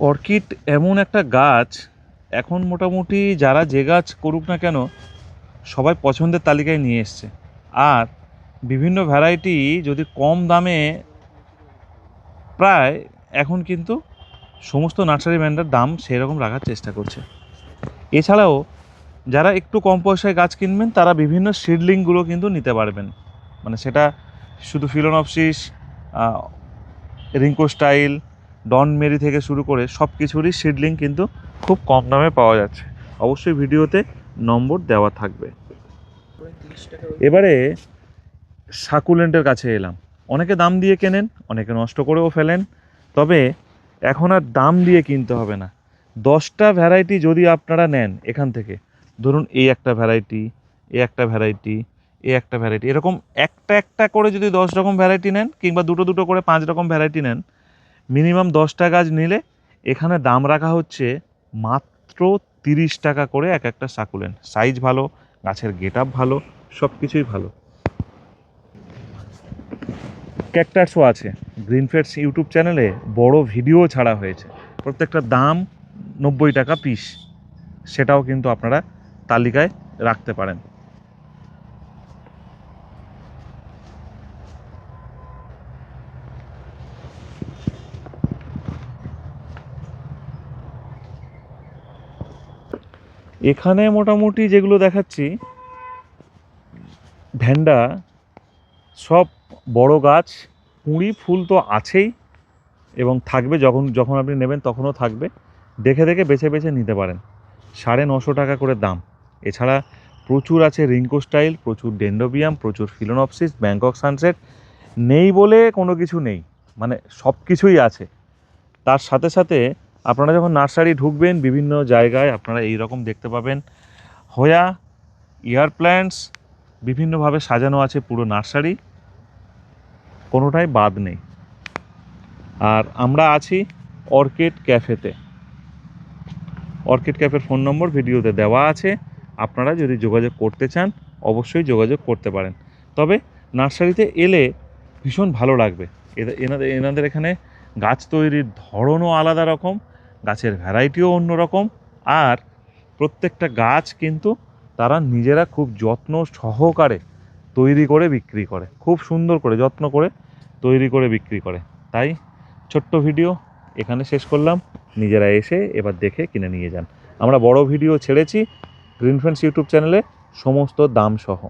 Orchid এমন একটা গাছ, এখন মোটামুটি যারা যে গাছ করুক না কেন, সবাই পছন্দের তালিকায় নিয়ে এসছে। আর বিভিন্ন ভ্যারাইটি যদি কম দামে, প্রায় এখন কিন্তু সমস্ত নার্সারি ব্র্যান্ডের দাম সেই রকম রাখার চেষ্টা করছে। এছাড়াও, যারা একটু কম পয়সায় গাছ কিনবেন, তারা বিভিন্ন সিডলিংগুলো কিন্তু নিতে পারবেন। মানে সেটা শুধু ফিলোনপসিস রিঙ্কো স্টাইল ডন মেরি থেকে শুরু করে সব কিছুরই সিডলিং কিন্তু খুব কম দামে পাওয়া যাচ্ছে। অবশ্যই ভিডিওতে নম্বর দেওয়া থাকবে। এবারে সাকুলেন্টের কাছে এলাম। অনেকে দাম দিয়ে কেনেন, অনেকে নষ্ট করেও ফেলেন। তবে এখন আর দাম দিয়ে কিনতে হবে না। দশটা ভ্যারাইটি যদি আপনারা নেন এখান থেকে, ধরুন এই একটা ভ্যারাইটি এ একটা ভ্যারাইটি এ একটা ভ্যারাইটি এরকম একটা একটা করে যদি দশ রকম ভ্যারাইটি নেন কিংবা দুটো দুটো করে পাঁচ রকম ভ্যারাইটি নেন মিনিমাম দশটা গাছ নিলে এখানে দাম রাখা হচ্ছে মাত্র তিরিশ টাকা করে এক একটা সাকুলেন্ট। সাইজ ভালো, গাছের গেট আপ ভালো সব কিছুই ভালো। ক্যাকটাসও আছে। গ্রিন ইউটিউব চ্যানেলে বড় ভিডিও ছাড়া হয়েছে। প্রত্যেকটা দাম নব্বই টাকা পিস। সেটাও কিন্তু আপনারা তালিকায় রাখতে পারেন। এখানে মোটামুটি যেগুলো দেখাচ্ছি ভ্যান্ডা সব বড় গাছ কুঁড়ি ফুল তো আছেই, এবং থাকবে যখন যখন আপনি নেবেন তখনও থাকবে। দেখে দেখে বেছে বেছে নিতে পারেন। সাড়ে নশো টাকা করে দাম। এছাড়া প্রচুর আছে রিঙ্কো স্টাইল, প্রচুর ডেন্ডোবিয়াম, প্রচুর ফিলোনপসিস, ব্যাংকক সানসেট। নেই বলে কোনো কিছু নেই। মানে সব কিছুই আছে। তার সাথে সাথে আপনারা যখন নার্সারি ঢুকবেন, বিভিন্ন জায়গায় আপনারা এই রকম দেখতে পাবেন। হোয়া ইয়ার প্ল্যান্টস বিভিন্নভাবে সাজানো আছে পুরো নার্সারি। কোনোটাই বাদ নেই। আর আমরা আছি অর্কিড ক্যাফেতে। অর্কিড ক্যাফের ফোন নম্বর ভিডিওতে দেওয়া আছে। আপনারা যদি যোগাযোগ করতে চান, অবশ্যই যোগাযোগ করতে পারেন। তবে নার্সারিতে এলে ভীষণ ভালো লাগবে। এনাদের এনাদের এখানে গাছ তৈরির ধরনও আলাদা রকম। গাছের ভ্যারাইটিও অন্যরকম। আর প্রত্যেকটা গাছ কিন্তু তারা নিজেরা খুব যত্ন সহকারে তৈরি করে বিক্রি করে। খুব সুন্দর করে যত্ন করে তৈরি করে বিক্রি করে। তাই ছোট্ট ভিডিও এখানে শেষ করলাম। নিজেরা এসে এবার দেখে কিনে নিয়ে যান। আমরা বড় ভিডিও ছেড়েছি। গ্রিন ফ্রেন্ডস ইউটিউব চ্যানেলে সমস্ত দাম সহ।